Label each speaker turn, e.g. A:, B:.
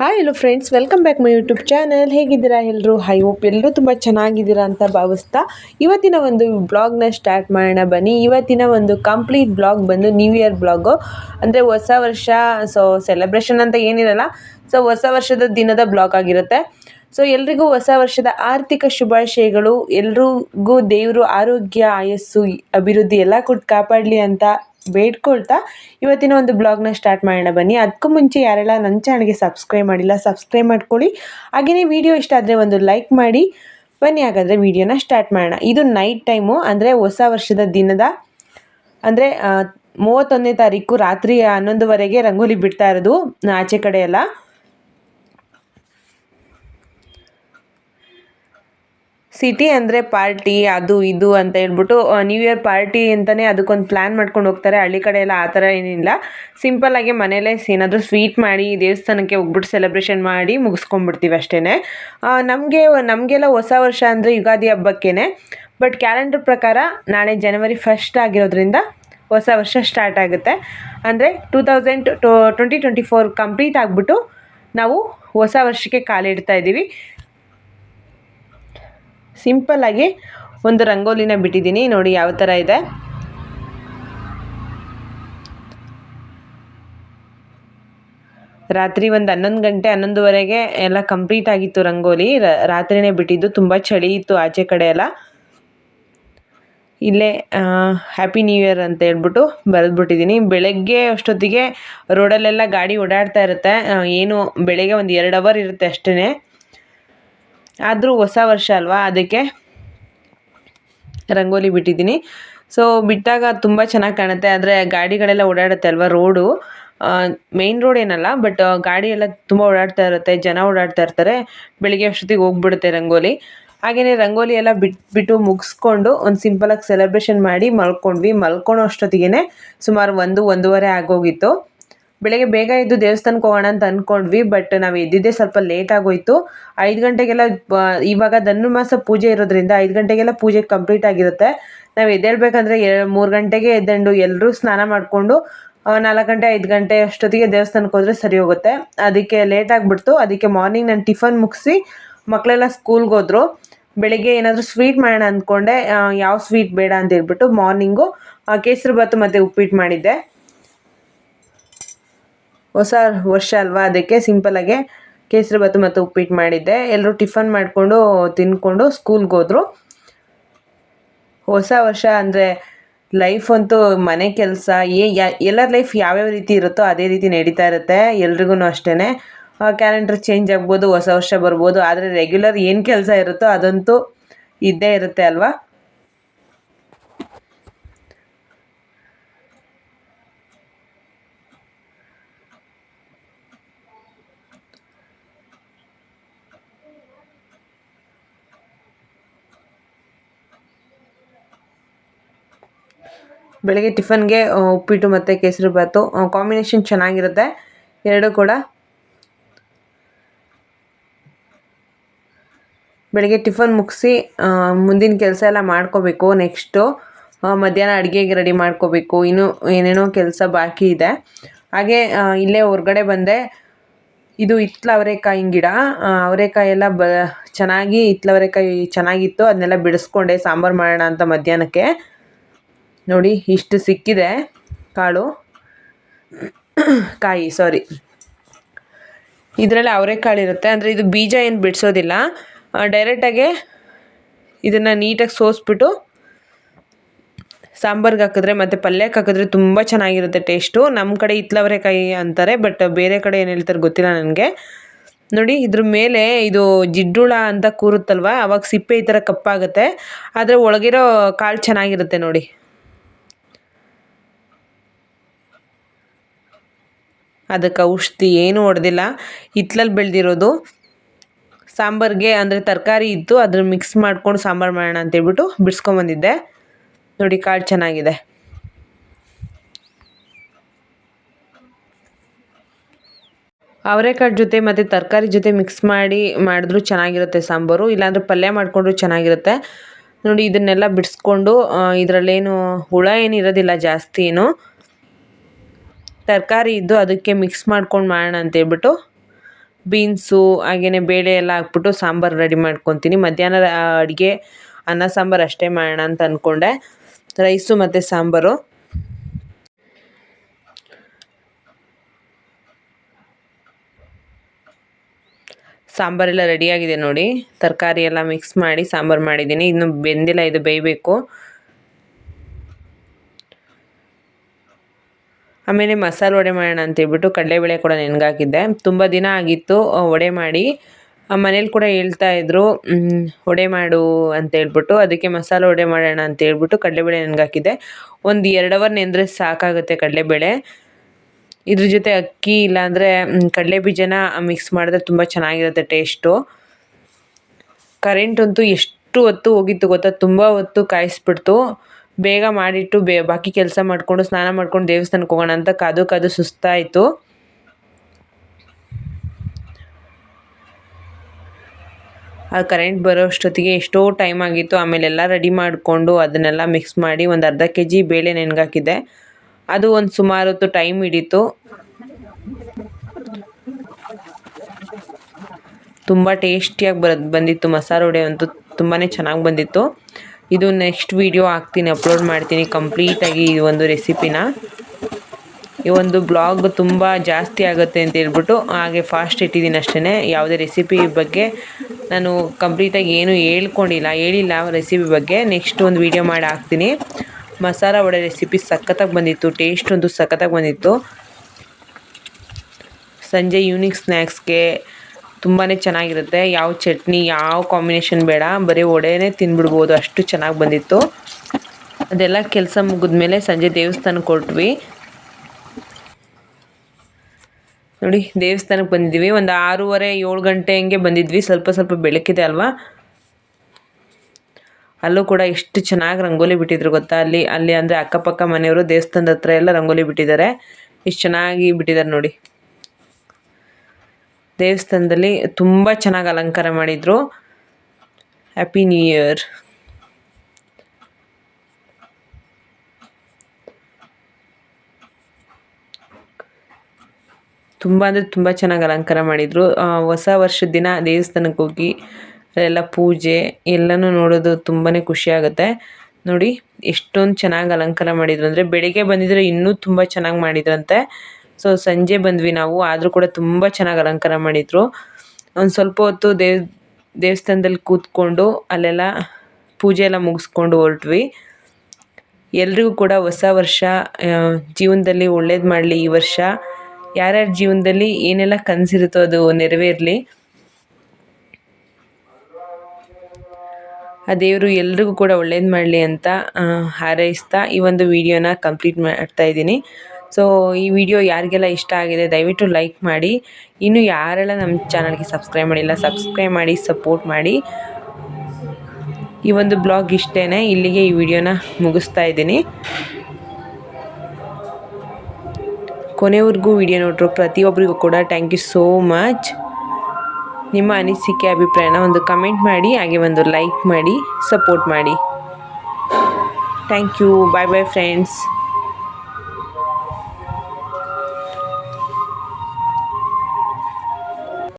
A: Hi hello friends welcome back my YouTube channel ಹೇಗಿದ್ದೀರಾ ಎಲ್ಲರೂ high hope ಎಲ್ಲರೂ ತುಂಬ ಚೆನ್ನಾಗಿದ್ದೀರಾ ಅಂತ ಭಾವಿಸ್ತಾ ಇವತ್ತಿನ ಒಂದು ಬ್ಲಾಗ್ನ ಸ್ಟಾರ್ಟ್ ಮಾಡೋಣ ಬನ್ನಿ. ಇವತ್ತಿನ ಒಂದು ಕಂಪ್ಲೀಟ್ ಬ್ಲಾಗ್ ಬಂದು ನ್ಯೂ ಇಯರ್ ಬ್ಲಾಗು ಅಂದರೆ ಹೊಸ ವರ್ಷ ಸೊ ಸೆಲೆಬ್ರೇಷನ್ ಅಂತ ಏನಿರಲ್ಲ ಸೊ ಹೊಸ ವರ್ಷದ ದಿನದ ಬ್ಲಾಗ್ ಆಗಿರುತ್ತೆ. ಸೊ ಎಲ್ರಿಗೂ ಹೊಸ ವರ್ಷದ ಆರ್ಥಿಕ ಶುಭಾಶಯಗಳು. ಎಲ್ರಿಗೂ ದೇವರು ಆರೋಗ್ಯ, ಆಯಸ್ಸು, ಅಭಿವೃದ್ಧಿ ಎಲ್ಲ ಕೊಟ್ಟು ಕಾಪಾಡಲಿ ಅಂತ ಬೇಡ್ಕೊಳ್ತಾ ಇವತ್ತಿನ ಒಂದು ಬ್ಲಾಗ್ನ ಸ್ಟಾರ್ಟ್ ಮಾಡೋಣ ಬನ್ನಿ. ಅದಕ್ಕೂ ಮುಂಚೆ ಯಾರೆಲ್ಲ ನನ್ನ ಚಾನಲ್ಗೆ ಸಬ್ಸ್ಕ್ರೈಬ್ ಮಾಡಿಲ್ಲ, ಸಬ್ಸ್ಕ್ರೈಬ್ ಮಾಡ್ಕೊಳ್ಳಿ. ಹಾಗೆಯೇ ವಿಡಿಯೋ ಇಷ್ಟ ಆದರೆ ಒಂದು ಲೈಕ್ ಮಾಡಿ. ಬನ್ನಿ ಹಾಗಾದರೆ ವಿಡಿಯೋನ ಸ್ಟಾರ್ಟ್ ಮಾಡೋಣ. ಇದು ನೈಟ್ ಟೈಮು, ಅಂದರೆ ಹೊಸ ವರ್ಷದ ದಿನದ, ಅಂದರೆ ಮೂವತ್ತೊಂದನೇ ತಾರೀಕು ರಾತ್ರಿ ಹನ್ನೊಂದುವರೆಗೆ ರಂಗೋಲಿ ಬಿಡ್ತಾ ಇರೋದು ಆಚೆ ಕಡೆ ಎಲ್ಲ. ಸಿಟಿ ಅಂದರೆ ಪಾರ್ಟಿ, ಅದು ಇದು ಅಂತ ಹೇಳ್ಬಿಟ್ಟು ನ್ಯೂ ಇಯರ್ ಪಾರ್ಟಿ ಅಂತಲೇ ಅದಕ್ಕೊಂದು ಪ್ಲ್ಯಾನ್ ಮಾಡ್ಕೊಂಡು ಹೋಗ್ತಾರೆ. ಹಳ್ಳಿ ಕಡೆ ಎಲ್ಲ ಆ ಥರ ಏನಿಲ್ಲ. ಸಿಂಪಲ್ಲಾಗಿ ಮನೇಲೇ ಏನಾದರೂ ಸ್ವೀಟ್ ಮಾಡಿ, ದೇವಸ್ಥಾನಕ್ಕೆ ಹೋಗ್ಬಿಟ್ಟು ಸೆಲೆಬ್ರೇಷನ್ ಮಾಡಿ ಮುಗಿಸ್ಕೊಂಡ್ಬಿಡ್ತೀವಿ ಅಷ್ಟೇ ನಮಗೆ, ನಮಗೆಲ್ಲ ಹೊಸ ವರ್ಷ ಅಂದರೆ ಯುಗಾದಿ ಹಬ್ಬಕ್ಕೇ ಬಟ್ ಕ್ಯಾಲೆಂಡರ್ ಪ್ರಕಾರ ನಾಳೆ ಜನವರಿ ಫಸ್ಟ್ ಆಗಿರೋದ್ರಿಂದ ಹೊಸ ವರ್ಷ ಸ್ಟಾರ್ಟ್ ಆಗುತ್ತೆ. ಅಂದರೆ two thousand twenty twenty four complete ಆಗಿಬಿಟ್ಟು ನಾವು ಹೊಸ ವರ್ಷಕ್ಕೆ ಕಾಲಿಡ್ತಾ ಇದ್ದೀವಿ. ಸಿಂಪಲ್ಲಾಗಿ ಒಂದು ರಂಗೋಲಿನ ಬಿಟ್ಟಿದ್ದೀನಿ. ನೋಡಿ ಯಾವ ಥರ ಇದೆ. ರಾತ್ರಿ ಒಂದು ಹನ್ನೊಂದು ಗಂಟೆ ಹನ್ನೊಂದುವರೆಗೆ ಎಲ್ಲ ಕಂಪ್ಲೀಟ್ ಆಗಿತ್ತು ರಂಗೋಲಿ. ರಾತ್ರಿನೇ ಬಿಟ್ಟಿದ್ದು. ತುಂಬ ಚಳಿ ಇತ್ತು ಆಚೆ ಕಡೆ ಎಲ್ಲ. ಇಲ್ಲೇ ಹ್ಯಾಪಿ ನ್ಯೂ ಇಯರ್ ಅಂತ ಹೇಳ್ಬಿಟ್ಟು ಬರೆದ್ಬಿಟ್ಟಿದ್ದೀನಿ. ಬೆಳಗ್ಗೆ ಅಷ್ಟೊತ್ತಿಗೆ ರೋಡಲ್ಲೆಲ್ಲ ಗಾಡಿ ಓಡಾಡ್ತಾ ಇರುತ್ತೆ. ಏನು, ಬೆಳಗ್ಗೆ ಒಂದು ಎರಡು ಅವರ್ ಇರುತ್ತೆ ಅಷ್ಟೇ ಆದರೂ ಹೊಸ ವರ್ಷ ಅಲ್ವಾ? ಅದಕ್ಕೆ ರಂಗೋಲಿ ಬಿಟ್ಟಿದ್ದೀನಿ. ಸೊ ಬಿಟ್ಟಾಗ ತುಂಬ ಚೆನ್ನಾಗಿ ಕಾಣುತ್ತೆ. ಆದರೆ ಗಾಡಿಗಳೆಲ್ಲ ಓಡಾಡುತ್ತೆ ಅಲ್ವಾ ರೋಡು? ಮೇಯ್ನ್ ರೋಡ್ ಏನಲ್ಲ ಬಟ್ ಗಾಡಿ ಎಲ್ಲ ತುಂಬ ಓಡಾಡ್ತಾ ಇರುತ್ತೆ. ಜನ ಓಡಾಡ್ತಾ ಇರ್ತಾರೆ. ಬೆಳಿಗ್ಗೆ ಅಷ್ಟೊತ್ತಿಗೆ ಹೋಗ್ಬಿಡುತ್ತೆ ರಂಗೋಲಿ. ಹಾಗೆಯೇ ರಂಗೋಲಿ ಎಲ್ಲ ಬಿಟ್ಬಿಟ್ಟು ಮುಗಿಸ್ಕೊಂಡು ಒಂದು ಸಿಂಪಲಾಗಿ ಸೆಲೆಬ್ರೇಷನ್ ಮಾಡಿ ಮಲ್ಕೊಂಡ್ವಿ. ಮಲ್ಕೊಳೋ ಅಷ್ಟೊತ್ತಿಗೆ ಸುಮಾರು ಒಂದು, ಒಂದೂವರೆ ಆಗೋಗಿತ್ತು. ಬೆಳಗ್ಗೆ ಬೇಗ ಎದ್ದು ದೇವಸ್ಥಾನಕ್ಕೆ ಹೋಗೋಣ ಅಂತ ಅಂದ್ಕೊಂಡ್ವಿ ಬಟ್ ನಾವು ಎದ್ದಿದ್ದೇ ಸ್ವಲ್ಪ ಲೇಟ್ ಆಗೋಯ್ತು. ಐದು ಗಂಟೆಗೆಲ್ಲ ಇವಾಗ ಧನುರ್ಮಾಸ ಪೂಜೆ ಇರೋದ್ರಿಂದ ಐದು ಗಂಟೆಗೆಲ್ಲ ಪೂಜೆ ಕಂಪ್ಲೀಟ್ ಆಗಿರುತ್ತೆ. ನಾವು ಎದ್ದೇಳ್ಬೇಕಂದ್ರೆ ಮೂರು ಗಂಟೆಗೆ ಎದ್ದಂಡು ಎಲ್ಲರೂ ಸ್ನಾನ ಮಾಡಿಕೊಂಡು ನಾಲ್ಕು ಗಂಟೆ, ಐದು ಗಂಟೆ ಅಷ್ಟೊತ್ತಿಗೆ ದೇವಸ್ಥಾನಕ್ಕೆ ಹೋದರೆ ಸರಿ ಹೋಗುತ್ತೆ. ಅದಕ್ಕೆ ಲೇಟ್ ಆಗಿಬಿಡ್ತು. ಅದಕ್ಕೆ ಮಾರ್ನಿಂಗ್ ನಾನು ಟಿಫನ್ ಮುಗಿಸಿ ಮಕ್ಕಳೆಲ್ಲ ಸ್ಕೂಲ್ಗೆ ಹೋದರು. ಬೆಳಿಗ್ಗೆ ಏನಾದರೂ ಸ್ವೀಟ್ ಮಾಡೋಣ ಅಂದ್ಕೊಂಡೆ ಯಾವ ಸ್ವೀಟ್ ಬೇಡ ಅಂತ ಹೇಳ್ಬಿಟ್ಟು ಮಾರ್ನಿಂಗು ಕೇಸರಿ ಭಾತು ಮತ್ತು ಉಪ್ಪಿಟ್ಟು ಮಾಡಿದ್ದೆ. ಹೊಸ ವರ್ಷ ಅಲ್ವಾ? ಅದಕ್ಕೆ ಸಿಂಪಲಾಗೆ ಕೇಸರಿ ಭಾತು ಮತ್ತು ಉಪ್ಪಿಟ್ಟು ಮಾಡಿದ್ದೆ. ಎಲ್ಲರೂ ಟಿಫನ್ ಮಾಡಿಕೊಂಡು ತಿಂದ್ಕೊಂಡು ಸ್ಕೂಲ್ಗೆ ಹೋದರು. ಹೊಸ ವರ್ಷ ಅಂದರೆ ಲೈಫ್ ಅಂತೂ ಮನೆ ಕೆಲಸ, ಏ ಎಲ್ಲರ ಲೈಫ್ ಯಾವ್ಯಾವ ರೀತಿ ಇರುತ್ತೋ ಅದೇ ರೀತಿ ನಡೀತಾ ಇರುತ್ತೆ ಎಲ್ರಿಗೂ ಅಷ್ಟೇ ಕ್ಯಾಲೆಂಡರ್ ಚೇಂಜ್ ಆಗ್ಬೋದು, ಹೊಸ ವರ್ಷ ಬರ್ಬೋದು, ಆದರೆ ರೆಗ್ಯುಲರ್ ಏನು ಕೆಲಸ ಇರುತ್ತೋ ಅದಂತೂ ಇದ್ದೇ ಇರುತ್ತೆ ಅಲ್ವಾ? ಬೆಳಗ್ಗೆ ಟಿಫನ್ಗೆ ಉಪ್ಪಿಟ್ಟು ಮತ್ತು ಕೇಸರಿ ಭಾತು ಕಾಂಬಿನೇಷನ್ ಚೆನ್ನಾಗಿರುತ್ತೆ. ಎರಡೂ ಕೂಡ. ಬೆಳಗ್ಗೆ ಟಿಫನ್ ಮುಗಿಸಿ ಮುಂದಿನ ಕೆಲಸ ಎಲ್ಲ ಮಾಡ್ಕೋಬೇಕು ನೆಕ್ಸ್ಟು. ಮಧ್ಯಾಹ್ನ ಅಡುಗೆಗೆ ರೆಡಿ ಮಾಡ್ಕೋಬೇಕು. ಇನ್ನೂ ಏನೇನೋ ಕೆಲಸ ಬಾಕಿ ಇದೆ. ಹಾಗೆ ಇಲ್ಲೇ ಹೊರಗಡೆ ಬಂದೆ. ಇದು ಹಿತ್ಲ ಅವರೆಕಾಯಿನ ಗಿಡ ಅವರೆಕಾಯಿ ಎಲ್ಲ ಬ, ಚೆನ್ನಾಗಿ ಹಿತ್ಲ ಅವರೆಕಾಯಿ ಚೆನ್ನಾಗಿತ್ತು. ಅದನ್ನೆಲ್ಲ ಬಿಡಿಸ್ಕೊಂಡೆ ಸಾಂಬಾರು ಮಾಡೋಣ ಅಂತ ಮಧ್ಯಾಹ್ನಕ್ಕೆ. ನೋಡಿ, ಇಷ್ಟು ಸಿಕ್ಕಿದೆ. ಕಾಳು. ಕಾಯಿ ಸಾರಿ ಇದರಲ್ಲಿ ಅವರೆಕಾಳು ಇರುತ್ತೆ. ಅಂದರೆ ಇದು ಬೀಜ ಏನು ಬಿಡಿಸೋದಿಲ್ಲ. ಡೈರೆಕ್ಟಾಗೆ ಇದನ್ನು ನೀಟಾಗಿ ಸೋಸ್ಬಿಟ್ಟು ಸಾಂಬಾರ್ಗೆ ಹಾಕಿದ್ರೆ ಮತ್ತು ಪಲ್ಯಕ್ಕೆ ಹಾಕಿದ್ರೆ ತುಂಬ ಚೆನ್ನಾಗಿರುತ್ತೆ ಟೇಸ್ಟು. ನಮ್ಮ ಕಡೆ ಇತ್ಲವರೆಕಾಯಿ ಅಂತಾರೆ, ಬಟ್ ಬೇರೆ ಕಡೆ ಏನು ಹೇಳ್ತಾರೆ ಗೊತ್ತಿಲ್ಲ ನನಗೆ. ನೋಡಿ, ಇದ್ರ ಮೇಲೆ ಇದು ಜಿಡ್ಡುಳ ಅಂತ ಕೂರುತ್ತಲ್ವ, ಅವಾಗ ಸಿಪ್ಪೆ ಈ ಥರ ಕಪ್ಪಾಗುತ್ತೆ. ಆದರೆ ಒಳಗಿರೋ ಕಾಳು ಚೆನ್ನಾಗಿರುತ್ತೆ ನೋಡಿ. ಅದಕ್ಕೆ ಔಷಧಿ ಏನೂ ಹೊಡೆದಿಲ್ಲ. ಹಿತ್ಲಲ್ಲಿ ಬೆಳೆದಿರೋದು ಸಾಂಬಾರಿಗೆ ಅಂದರೆ ತರಕಾರಿ ಇತ್ತು ಅದನ್ನ ಮಿಕ್ಸ್ ಮಾಡ್ಕೊಂಡು ಸಾಂಬಾರು ಮಾಡೋಣ ಅಂತೇಳ್ಬಿಟ್ಟು ಬಿಡಿಸ್ಕೊಂಬಂದಿದ್ದೆ ನೋಡಿ ಕಾಳು ಚೆನ್ನಾಗಿದೆ. ಅವರೆಕಾಳು ಜೊತೆ ಮತ್ತು ತರಕಾರಿ ಜೊತೆ ಮಿಕ್ಸ್ ಮಾಡಿ ಮಾಡಿದ್ರೂ ಚೆನ್ನಾಗಿರುತ್ತೆ ಸಾಂಬಾರು. ಇಲ್ಲಾಂದರೆ ಪಲ್ಯ ಮಾಡಿಕೊಂಡ್ರು ಚೆನ್ನಾಗಿರುತ್ತೆ. ನೋಡಿ ಇದನ್ನೆಲ್ಲ ಬಿಡಿಸ್ಕೊಂಡು ಇದರಲ್ಲೇನು ಹುಳ ಏನಿರೋದಿಲ್ಲ ಜಾಸ್ತಿ ಏನು. ತರಕಾರಿ ಇದ್ದು ಅದಕ್ಕೆ ಮಿಕ್ಸ್ ಮಾಡ್ಕೊಂಡು ಮಾಡೋಣ ಅಂತೇಳ್ಬಿಟ್ಟು ಬೀನ್ಸು ಹಾಗೆಯೇ ಬೇಳೆ ಎಲ್ಲ ಹಾಕ್ಬಿಟ್ಟು ಸಾಂಬಾರು ರೆಡಿ ಮಾಡ್ಕೊತೀನಿ. ಮಧ್ಯಾಹ್ನ ಅಡುಗೆ ಅನ್ನ, ಸಾಂಬಾರು ಅಷ್ಟೇ ಮಾಡೋಣ ಅಂತ ಅಂದ್ಕೊಂಡೆ ರೈಸು ಮತ್ತು ಸಾಂಬಾರು. ಸಾಂಬಾರೆಲ್ಲ ರೆಡಿಯಾಗಿದೆ ನೋಡಿ. ತರಕಾರಿ ಎಲ್ಲ ಮಿಕ್ಸ್ ಮಾಡಿ ಸಾಂಬಾರು ಮಾಡಿದ್ದೀನಿ. ಇನ್ನು ಬೆಂದಿಲ್ಲ, ಇದು ಬೇಯಬೇಕು. ಆಮೇಲೆ ಮಸಾಲೆ ವಡೆ ಮಾಡೋಣ ಅಂತೇಳ್ಬಿಟ್ಟು ಕಡಲೆಬೇಳೆ ಕೂಡ ನೆನಗಾಕಿದ್ದೆ. ತುಂಬ ದಿನ ಆಗಿತ್ತು ವಡೆ ಮಾಡಿ. ಮನೇಲಿ ಕೂಡ ಹೇಳ್ತಾ ಇದ್ರು ವಡೆ ಮಾಡು ಅಂತ ಹೇಳ್ಬಿಟ್ಟು, ಅದಕ್ಕೆ ಮಸಾಲೆ ವಡೆ ಮಾಡೋಣ ಅಂತ ಹೇಳ್ಬಿಟ್ಟು ಕಡಲೆಬೇಳೆ ನೆನಗಾಕಿದ್ದೆ. ಒಂದು ಎರಡು ಅವರ್ ನೆಂದರೆ ಸಾಕಾಗುತ್ತೆ ಕಡಲೆಬೇಳೆ. ಇದ್ರ ಜೊತೆ ಅಕ್ಕಿ ಇಲ್ಲಾಂದರೆ ಕಡಲೆ ಬೀಜನ ಮಿಕ್ಸ್ ಮಾಡಿದ್ರೆ ತುಂಬ ಚೆನ್ನಾಗಿರುತ್ತೆ ಟೇಸ್ಟು ಕರೆಂಟ್ ಅಂತೂ ಎಷ್ಟು ಹೊತ್ತು ಹೋಗಿತ್ತು ಗೊತ್ತಾ? ತುಂಬ ಹೊತ್ತು ಕಾಯಿಸ್ಬಿಡ್ತು. ಬೇಗ ಮಾಡಿಟ್ಟು ಬೇ, ಬಾಕಿ ಕೆಲಸ ಮಾಡಿಕೊಂಡು, ಸ್ನಾನ ಮಾಡ್ಕೊಂಡು ದೇವಸ್ಥಾನಕ್ಕೆ ಹೋಗೋಣ ಅಂತ ಕಾದು ಕಾದು ಸುಸ್ತಾಯಿತು. ಆ ಕರೆಂಟ್ ಬರೋ ಅಷ್ಟೊತ್ತಿಗೆ ಎಷ್ಟೋ ಟೈಮ್ ಆಗಿತ್ತು. ಆಮೇಲೆಲ್ಲ ರೆಡಿ ಮಾಡಿಕೊಂಡು ಅದನ್ನೆಲ್ಲ ಮಿಕ್ಸ್ ಮಾಡಿ ಒಂದು ಅರ್ಧ ಕೆ ಜಿ ಬೇಳೆ ನೆನಗಾಕಿದ್ದೆ. ಅದು ಒಂದು ಸುಮಾರು ಹೊತ್ತು ಟೈಮ್ ಹಿಡೀತು. ತುಂಬ ಟೇಸ್ಟಿಯಾಗಿ ಬರೋದು ಬಂದಿತ್ತು. ಮಸಾಲೆ ವಡೆ ಅಂತೂ ತುಂಬಾ ಚೆನ್ನಾಗಿ ಬಂದಿತ್ತು. ಇದು ನೆಕ್ಸ್ಟ್ ವೀಡಿಯೋ ಹಾಕ್ತೀನಿ ಅಪ್ಲೋಡ್ ಮಾಡ್ತೀನಿ ಕಂಪ್ಲೀಟಾಗಿ ಈ ಒಂದು ರೆಸಿಪಿನ ಈ ಒಂದು ಬ್ಲಾಗ್ ತುಂಬ ಜಾಸ್ತಿ ಆಗುತ್ತೆ ಅಂತ ಹೇಳ್ಬಿಟ್ಟು ಹಾಗೆ ಫಾಸ್ಟ್ ಇಟ್ಟಿದ್ದೀನಿ ಅಷ್ಟೇ ಯಾವುದೇ ರೆಸಿಪಿ ಬಗ್ಗೆ ನಾನು ಕಂಪ್ಲೀಟಾಗಿ ಏನು ಹೇಳ್ಕೊಂಡಿಲ್ಲ, ಹೇಳಿಲ್ಲ ರೆಸಿಪಿ ಬಗ್ಗೆ. ನೆಕ್ಸ್ಟ್ ಒಂದು ವೀಡಿಯೋ ಮಾಡಿ ಹಾಕ್ತೀನಿ. ಮಸಾಲ ವಡೆ ರೆಸಿಪಿ ಸಖತ್ತಾಗಿ ಬಂದಿತ್ತು ಟೇಸ್ಟ್ ಒಂದು ಸಖತ್ತಾಗಿ ಬಂದಿತ್ತು. ಸಂಜೆ ಯೂನಿಕ್ ಸ್ನ್ಯಾಕ್ಸ್ಗೆ ತುಂಬಾ ಚೆನ್ನಾಗಿರುತ್ತೆ. ಯಾವ ಚಟ್ನಿ, ಯಾವ ಕಾಂಬಿನೇಷನ್ ಬೇಡ. ಬರೀ ಒಡೆಯೇ ತಿಂದ್ಬಿಡ್ಬೋದು ಅಷ್ಟು ಚೆನ್ನಾಗಿ ಬಂದಿತ್ತು. ಅದೆಲ್ಲ ಕೆಲಸ ಮುಗಿದ್ಮೇಲೆ ಸಂಜೆ ದೇವಸ್ಥಾನಕ್ಕೆ ಕೊಟ್ವಿ ನೋಡಿ ದೇವಸ್ಥಾನಕ್ಕೆ ಬಂದಿದ್ವಿ. ಒಂದು ಆರೂವರೆ, ಏಳು ಗಂಟೆ ಹಂಗೆ ಬಂದಿದ್ವಿ. ಸ್ವಲ್ಪ ಸ್ವಲ್ಪ ಬೆಳಕಿದೆ ಅಲ್ವಾ? ಅಲ್ಲೂ ಕೂಡ ಎಷ್ಟು ಚೆನ್ನಾಗಿ ರಂಗೋಲಿ ಬಿಟ್ಟಿದ್ರು ಗೊತ್ತಾ? ಅಲ್ಲಿ ಅಲ್ಲಿ ಅಂದರೆ ಅಕ್ಕಪಕ್ಕ ಮನೆಯವರು ದೇವಸ್ಥಾನದ ಹತ್ರ ಎಲ್ಲ ರಂಗೋಲಿ ಬಿಟ್ಟಿದ್ದಾರೆ. ಎಷ್ಟು ಚೆನ್ನಾಗಿ ಬಿಟ್ಟಿದ್ದಾರೆ ನೋಡಿ. ದೇವಸ್ಥಾನದಲ್ಲಿ ತುಂಬ ಚೆನ್ನಾಗಿ ಅಲಂಕಾರ ಮಾಡಿದರು. ಹ್ಯಾಪಿ ನ್ಯೂ ಇಯರ್ ತುಂಬ ಅಂದರೆ ತುಂಬ ಚೆನ್ನಾಗಿ ಅಲಂಕಾರ ಮಾಡಿದರು. ಹೊಸ ವರ್ಷದ ದಿನ ದೇವಸ್ಥಾನಕ್ಕೆ ಹೋಗಿ ಎಲ್ಲ ಪೂಜೆ ಎಲ್ಲನೂ ನೋಡೋದು ತುಂಬಾ ಖುಷಿಯಾಗುತ್ತೆ ನೋಡಿ, ಎಷ್ಟೊಂದು ಚೆನ್ನಾಗಿ ಅಲಂಕಾರ ಮಾಡಿದ್ರು. ಅಂದರೆ ಬೆಳಿಗ್ಗೆ ಬಂದಿದ್ರೆ ಇನ್ನೂ ತುಂಬ ಚೆನ್ನಾಗಿ ಮಾಡಿದ್ರಂತೆ. ಸೊ ಸಂಜೆ ಬಂದ್ವಿ ನಾವು, ಆದರೂ ಕೂಡ ತುಂಬ ಚೆನ್ನಾಗಿ ಅಲಂಕಾರ ಮಾಡಿದರು. ಒಂದು ಸ್ವಲ್ಪ ಹೊತ್ತು ದೇವ್, ದೇವಸ್ಥಾನದಲ್ಲಿ ಕೂತ್ಕೊಂಡು ಅಲ್ಲೆಲ್ಲ ಪೂಜೆ ಎಲ್ಲ ಮುಗಿಸ್ಕೊಂಡು ಹೊರಟ್ವಿ. ಎಲ್ರಿಗೂ ಕೂಡ ಹೊಸ ವರ್ಷ ಜೀವನದಲ್ಲಿ ಒಳ್ಳೇದು ಮಾಡಲಿ ಈ ವರ್ಷ. ಯಾರ್ಯಾರ ಜೀವನದಲ್ಲಿ ಏನೆಲ್ಲ ಕನಸಿರುತ್ತೋ ಅದು ನೆರವೇರಲಿ. ಆ ದೇವರು ಎಲ್ರಿಗೂ ಕೂಡ ಒಳ್ಳೇದು ಮಾಡಲಿ ಅಂತ ಹಾರೈಸ್ತಾ ಈ ಒಂದು ವಿಡಿಯೋನ ಕಂಪ್ಲೀಟ್ ಮಾಡ್ತಾ ಇದ್ದೀನಿ. ಸೊ ಈ ವಿಡಿಯೋ ಯಾರಿಗೆಲ್ಲ ಇಷ್ಟ ಆಗಿದೆ, ದಯವಿಟ್ಟು ಲೈಕ್ ಮಾಡಿ. ಇನ್ನು ಯಾರೆಲ್ಲ ನಮ್ಮ ಚಾನಲ್ಗೆ ಸಬ್ಸ್ಕ್ರೈಬ್ ಮಾಡಿಲ್ಲ ಸಬ್ಸ್ಕ್ರೈಬ್ ಮಾಡಿ ಸಪೋರ್ಟ್ ಮಾಡಿ. ಈ ಒಂದು ಬ್ಲಾಗ್ ಇಷ್ಟೇ ಇಲ್ಲಿಗೆ ಈ ವಿಡಿಯೋನ ಮುಗಿಸ್ತಾ ಇದ್ದೀನಿ. ಕೊನೆವರೆಗೂ ವಿಡಿಯೋ ನೋಡ್ರು ಪ್ರತಿಯೊಬ್ಬರಿಗೂ ಕೂಡ ಥ್ಯಾಂಕ್ ಯು ಸೋ ಮಚ್ ನಿಮ್ಮ ಅನಿಸಿಕೆ, ಅಭಿಪ್ರಾಯನ ಒಂದು ಕಮೆಂಟ್ ಮಾಡಿ, ಹಾಗೆ ಒಂದು ಲೈಕ್ ಮಾಡಿ ಸಪೋರ್ಟ್ ಮಾಡಿ. Thank you bye bye friends